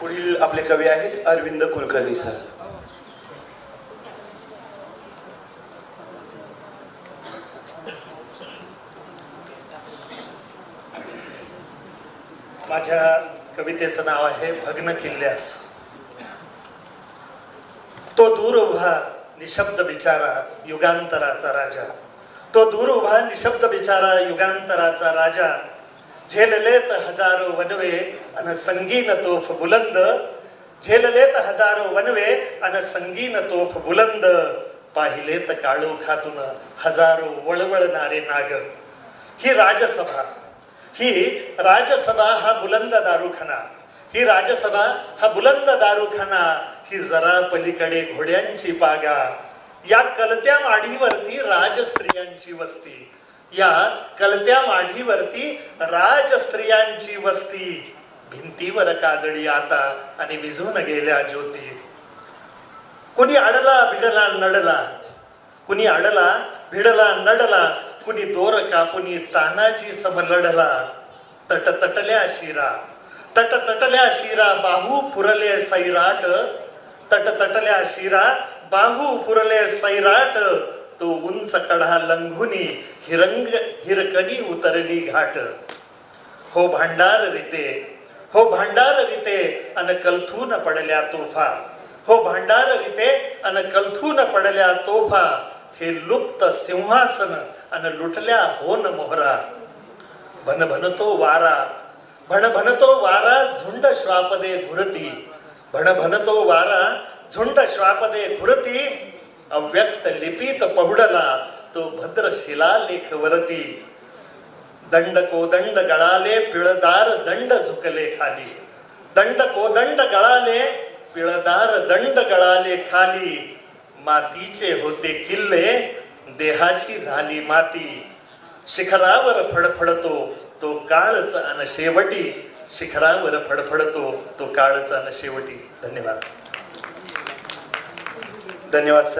पुढील आपले कवी आहेत अरविंद कुलकर्णी सर. माझ्या कवितेचं नाव आहे भग्न किल्ल्यास. तो दूर उभा निशब्द बिचारा युगांतराचा राजा. तो दूर उभा निशब्द बिचारा युगांतराचा राजा. झेललेत हजारो वनवे अन संगीन तोफ बुलंद. झेललेत हजारो वनवे अन संगीन तोफ बुलंद. पाहिलेत काळोखातून हजारो वळवळणारे नाग. ही राजसभा ही राजसभा हा बुलंद दारुखाना. ही राजसभा हा बुलंद दारुखाना. ही जरा पलीकडे घोड्यांची पागा. या कलत्या माढीवरती राजस्त्रियांची वस्ती. या कलत्या माढीवरती राज स्त्रियांची वस्ती. भिंतीवर काजळी आता आणि विझून गेल्या ज्योती. कुणी अडला भिडला नडला. कुणी अडला भिडला नडला. कुणी दोर कापुनी तानाजी सम लढला. तट तटल्या शिरा. तट तटल्या शिरा बाहू फुरले सैराट. तट तटल्या शिरा बाहू फुरले सैराट. तो उंच कढा लंघुनी हिरंग हिरकणी उतरली घाट. हो भांडार रिते हो भांडार रिते अन कलथून पडल्या तोफा. हो भांडार रिते अन कलथून पडल्या तोफा. हे लुप्त सिंहासन अन लुटल्या होन मोहरा. भन भनतो वारा भण भनतो वारा झुंड श्वापदे घुरती. भण भनतो वारा झुंड श्वापदे घुरती अव्यक्त लिपीत पहुडला तो भद्र शिलालेख वरती. दंड कोदंड गळाले पिळदार दंड झुकले खाली. दंड कोदंड गळाले पिळदार दंड गळाले खाली. मातीचे होते किल्ले देहाची झाली माती. शिखरावर फडफडतो तो काळच अन शेवटी. शिखरावर फडफडतो तो काळच अन शेवटी. धन्यवाद. धन्यवाद सर.